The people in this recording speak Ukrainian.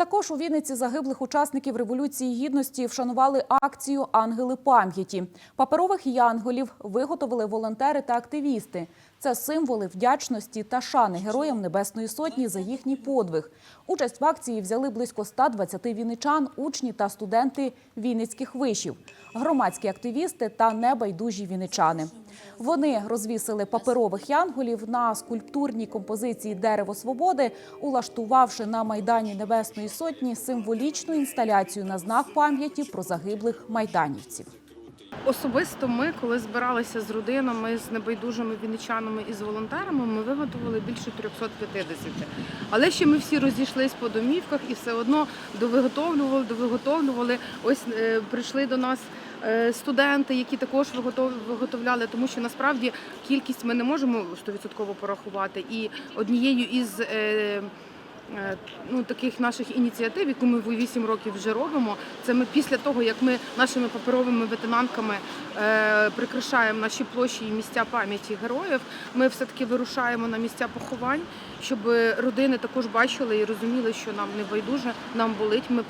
Також у Вінниці загиблих учасників Революції Гідності вшанували акцію Ангели пам'яті. Паперових янголів виготовили волонтери та активісти. Це символи вдячності та шани героям Небесної Сотні за їхній подвиг. Участь в акції взяли близько 120 вінничан, учні та студенти вінницьких вишів, громадські активісти та небайдужі вінничани. Вони розвісили паперових янголів на скульптурній композиції Дерево свободи, улаштувавши на майдані Небесної Сотні символічну інсталяцію на знак пам'яті про загиблих майданівців. Особисто ми, коли збиралися з родинами, з небайдужими вінничанами і з волонтерами, ми виготовили більше 350. Але ще ми всі розійшлись по домівках і все одно довиготовлювали, довиготовлювали. Ось е, прийшли до нас е, студенти, які також виготовляли, тому що насправді кількість ми не можемо 100% порахувати. І однією із е, ну, таких наших ініціатив, яку ми 8 років вже робимо, це ми після того, як ми нашими паперовими ветенанками е, прикрашаємо наші площі і місця пам'яті героїв, ми все-таки вирушаємо на місця поховань, щоб родини також бачили і розуміли, що нам не байдуже, нам болить. Ми